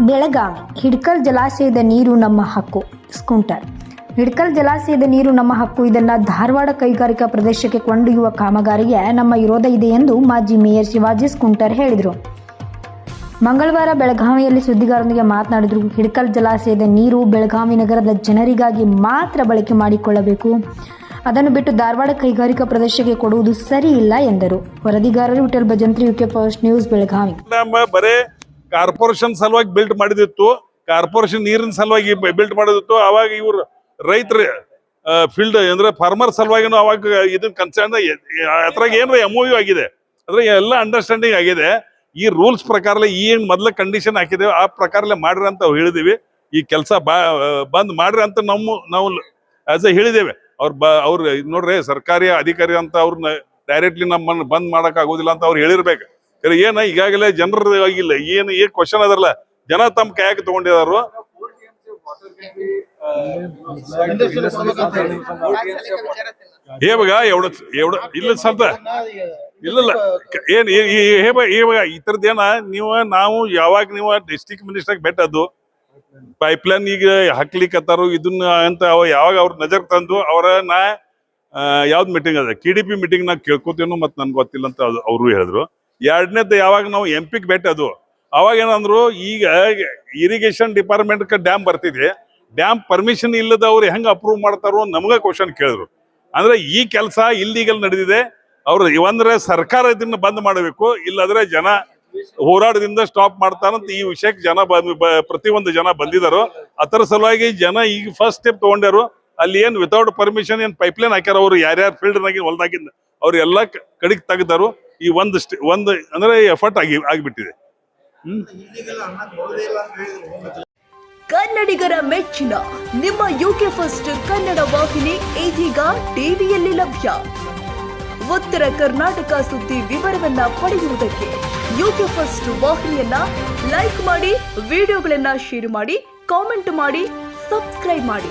ಬೆಳಗಾವಿ ಹಿಡ್ಕಲ್ ಜಲಾಶಯದ ನೀರು ನಮ್ಮ ಹಕ್ಕು. ಸ್ಕೂಟರ್. ಹಿಡ್ಕಲ್ ಜಲಾಶಯದ ನೀರು ನಮ್ಮ ಹಕ್ಕು. ಇದನ್ನ ಧಾರವಾಡ ಕೈಗಾರಿಕಾ ಪ್ರದೇಶಕ್ಕೆ ಕೊಂಡೊಯ್ಯುವ ಕಾಮಗಾರಿಗೆ ನಮ್ಮ ವಿರೋಧ ಇದೆ ಎಂದು ಮಾಜಿ ಮೇಯರ್ ಶಿವಾಜಿ ಸ್ಕೂಟರ್ ಹೇಳಿದರು. ಮಂಗಳವಾರ ಬೆಳಗಾವಿಯಲ್ಲಿ ಸುದ್ದಿಗಾರರೊಂದಿಗೆ ಮಾತನಾಡಿದರು, ಹಿಡ್ಕಲ್ ಜಲಾಶಯದ ನೀರು ಬೆಳಗಾವಿ ನಗರದ ಜನರಿಗಾಗಿ ಮಾತ್ರ ಬಳಕೆ ಮಾಡಿಕೊಳ್ಳಬೇಕು. ಅದನ್ನು ಬಿಟ್ಟು ಧಾರವಾಡ ಕೈಗಾರಿಕಾ ಪ್ರದೇಶಕ್ಕೆ ಕೊಡುವುದು ಸರಿ ಇಲ್ಲ ಎಂದರು. ವರದಿಗಾರರು Vithal Bhajantri, UK post news, Belagavi. Corporation ಸಲುವಾಗಿ ಬಿಲ್ಟ್ ಮಾಡಿದಿತ್ತು. ಕಾರ್ಪೊರೇಷನ್ ನೀರಿನ ಸಲುವಾಗಿ ಬಿಲ್ಟ್ ಮಾಡಿದಿತ್ತು. ಅವಾಗ ಇವ್ರು ರೈತರ ಫೀಲ್ಡ್ ಅಂದ್ರೆ ಫಾರ್ಮರ್ ಸಲುವಾಗಿನೂ ಅವಾಗ ಇದನ್ನ ಕನ್ಸರ್ನ್ ಅದ್ರಾಗ ಏನ್ರ ಎಂ ಆಗಿದೆ. ಅಂದ್ರೆ ಎಲ್ಲ ಅಂಡರ್ಸ್ಟ್ಯಾಂಡಿಂಗ್ ಆಗಿದೆ. ಈ ರೂಲ್ಸ್ ಪ್ರಕಾರಲೇ ಏನ್ ಮೊದ್ಲ ಕಂಡೀಷನ್ ಹಾಕಿದೇವೆ ಆ ಪ್ರಕಾರಲೇ ಮಾಡ್ರಿ ಅಂತ ಹೇಳಿದೀವಿ. ಈ ಕೆಲಸ ಬಾ ಬಂದ್ ಮಾಡ್ರಿ ಅಂತ ನಮ್ಮ, ನಾವು ಆಸ್ ಎ ಹೇಳಿದೇವೆ ಅವ್ರ ಬ, ಅವ್ರ ನೋಡ್ರಿ ಸರ್ಕಾರಿ ಅಧಿಕಾರಿ ಅಂತ ಅವ್ರನ್ನ ಡೈರೆಕ್ಟ್ಲಿ ನಮ್ಮನ್ನು ಬಂದ್ ಮಾಡಕ್ ಆಗೋದಿಲ್ಲ ಅಂತ ಅವ್ರು ಹೇಳಿರ್ಬೇಕು. ಏನ, ಈಗಾಗಲೇ ಜನರ ಆಗಿಲ್ಲ. ಏನು, ಏನ್ ಕ್ವಶನ್ ಅದರಲ್ಲ? ಜನ ತಮ್ಮ ಕೈಯಾಗ ತಗೊಂಡಿದಾರು. ಹೇವಾಗ ಎವಡ ಎವಡ, ಇಲ್ಲ ಸಂತ. ಇಲ್ಲಲ್ಲ ಕ- ಏನ್, ಈ ತರದ್ ಏನ, ನೀವು, ನಾವು, ಯಾವಾಗ ನೀವು ಡಿಸ್ಟಿಕ್ ಮಿನಿಸ್ಟರ್ ಪೈಪ್ ಲೈನ್ ಈಗ ಹಾಕ್ಲಿಕ್ಕತ್ತಾರು ಇದನ್ನ ಅಂತ ಯಾವಾಗ ಅವ್ರ ನಜರ್ ತಂದು, ಅವರ ನಾ ಯಾವ್ದು ಯಾವ್ದ್ ಮೀಟಿಂಗ್ ಅದ? ಕೆ ಡಿ ಪಿ ಮೀಟಿಂಗ್ ನಾ ಕೇಳ್ಕೊತೀನೋ ಮತ್ತೆ ನನ್ಗೆ ಗೊತ್ತಿಲ್ಲ ಅಂತ ಅವರು ಹೇಳಿದ್ರು. ಎರಡನೇದು ಯಾವಾಗ ನಾವು ಎಂ ಭೇಟಿ ಅದು ಅವಾಗ ಏನಂದ್ರು ಈಗ ಇರಿಗೇಷನ್ ಡಿಪಾರ್ಟ್ಮೆಂಟ್ ಡ್ಯಾಮ್ ಬರ್ತಿದೆ ಡ್ಯಾಮ್ ಪರ್ಮಿಷನ್ ಇಲ್ಲದವ್ರು ಹೆಂಗ್ ಅಪ್ರೂವ್ ಮಾಡ್ತಾರೋ ನಮಗ ಕ್ವಶನ್ ಕೇಳಿದ್ರು. ಅಂದ್ರೆ ಈ ಕೆಲಸ ಇಲ್ಲಿಗಲ್ ನಡೆದಿದೆ, ಅವ್ರು ಇವಂದ್ರೆ ಸರ್ಕಾರ ಇದನ್ನ ಬಂದ್ ಮಾಡಬೇಕು, ಇಲ್ಲಾದ್ರೆ ಜನ ಹೋರಾಟದಿಂದ ಸ್ಟಾಪ್ ಮಾಡ್ತಾರಂತ ಈ ವಿಷಯಕ್ಕೆ ಜನ ಪ್ರತಿಯೊಂದು ಜನ ಬಂದಿದಾರೋ. ಅದರ ಸಲುವಾಗಿ ಜನ ಈಗ ಫಸ್ಟ್ ಸ್ಟೆಪ್ ತಗೊಂಡ್ಯಾರು, ಅಲ್ಲಿ ಏನ್ ವಿತೌಟ್ ಪರ್ಮಿಷನ್ ಏನ್ ಪೈಪ್ಲೈನ್ ಹಾಕ್ಯಾರ ಅವ್ರು, ಯಾರ್ಯಾರು ಫೀಲ್ಡ್ ನಾಗಿನ ಹೊಲದಾಗಿಂದ ಅವ್ರು ಎಲ್ಲಾ ಕಡೆಗ್ ತೆಗ್ದಾರು. ಈ ಒಂದು ಒಂದು ಅಂದ್ರೆ ಎಫರ್ಟ್ ಆಗಿ, ಆಗಿಬಿಟ್ಟಿದೆ. ಕನ್ನಡಿಗರ ಮೆಚ್ಚಿನ, ನಿಮ್ಮ ಯುಕೆ ಫಸ್ಟ್ ಕನ್ನಡ ವಾಹಿನಿ ಇದೀಗ ಟಿವಿಯಲ್ಲಿ ಲಭ್ಯ. ಉತ್ತರ ಕರ್ನಾಟಕ ಸುದ್ದಿ ವಿವರವನ್ನ ಪಡೆಯುವುದಕ್ಕೆ ಯುಕೆ ಫಸ್ಟ್ ವಾಹಿನಿಯನ್ನ ಲೈಕ್ ಮಾಡಿ, ವಿಡಿಯೋಗಳನ್ನ ಶೇರ್ ಮಾಡಿ ಕಾಮೆಂಟ್ ಮಾಡಿ ಸಬ್ಸ್ಕ್ರೈಬ್ ಮಾಡಿ.